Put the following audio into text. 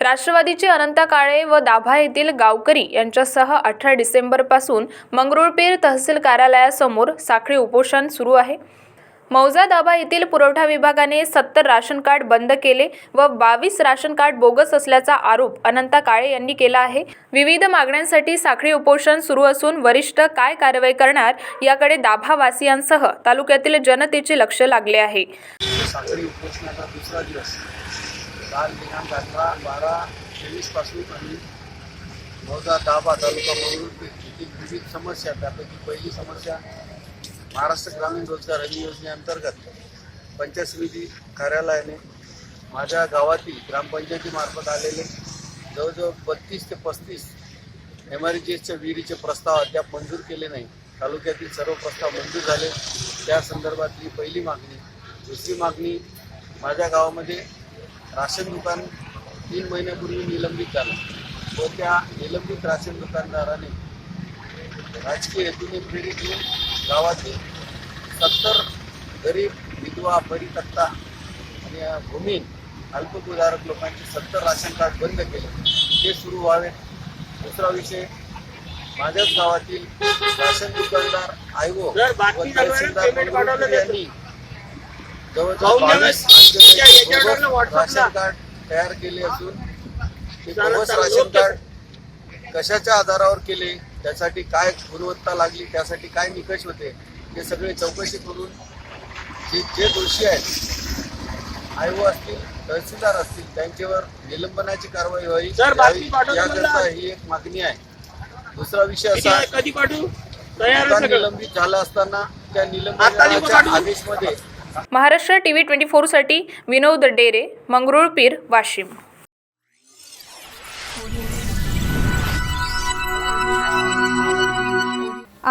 राष्ट्रवादीचे अनंत काळे व दाभा येथील गावकरी यांच्यासह अठरा डिसेंबरपासून मंगरुळपीर तहसील कार्यालयासमोर साखळी उपोषण सुरू आहे. मौजादाबा येथील पुरवठा विभागाने सत्तर राशन कार्ड बंद केले व बावीस राशन कार्ड बोगस असल्याचा आरोप अनंता काळे यांनी केला आहे. विविध मागण्यांसाठी साखळी उपोषण सुरू असून वरिष्ठ काय कारवाई करणार याकडे दाभावासियांसह तालुक्यातील जनतेचे लक्ष लागले आहे. साखळी उपोषणाचा दुसरा दिवस. काल दिनांक अठरा बारा तेवीसपासून आम्ही मौजा दाबा तालुका म्हणून विविध समस्या त्यापैकी पहिली समस्या महाराष्ट्र ग्रामीण रोजगार हमी योजनेअंतर्गत पंचायत समिती कार्यालयाने माझ्या गावातील ग्रामपंचायतीमार्फत आलेले जवळजवळ बत्तीस ते पस्तीस एम आर एसच्या विहिरीचे प्रस्ताव अद्याप मंजूर केले नाही. तालुक्यातील सर्व प्रस्ताव मंजूर झाले. त्या संदर्भातली पहिली मागणी दुसरी मागणी माझ्या गावामध्ये राशन दुकान तीन महिन्यापूर्वी निलंबित झालं. व त्या निलंबित राशन दुकानदाराने राजकीय हेतूने प्रेरित गावातील सत्तर गरीब विधवा परित्यक्ता आणि भूमीन अल्पभूधारक लोकांचे सत्तर राशन कार्ड बंद केले. ते सुरू व्हावे. दुसरा विषय माझ्याच गावातील राशन दुकानदार मंगरुळपीर यांनी जवळजवळ राशन कार्ड तयार केले असून ते राशन कार्ड कशाच्या आधारावर केले? त्यासाठी काय गुणवत्ता लागली त्यासाठी काय निकष होते ते सगळे चौकशी करून जे जे दोषी आहेत आयओ असतील तहसीलदार असतील त्यांच्यावर निलंबनाची कारवाई व्हावी याकरता. ही एक मागणी आहे दुसरा विषय असा आहे? कधी पाठवू निलंबित झालं असताना त्या निलंबनाच्या? आदेशमध्ये महाराष्ट्र टीव्ही ट्वेंटी फोरसाठी विनोद डेरे मंगरुळपीर वाशिम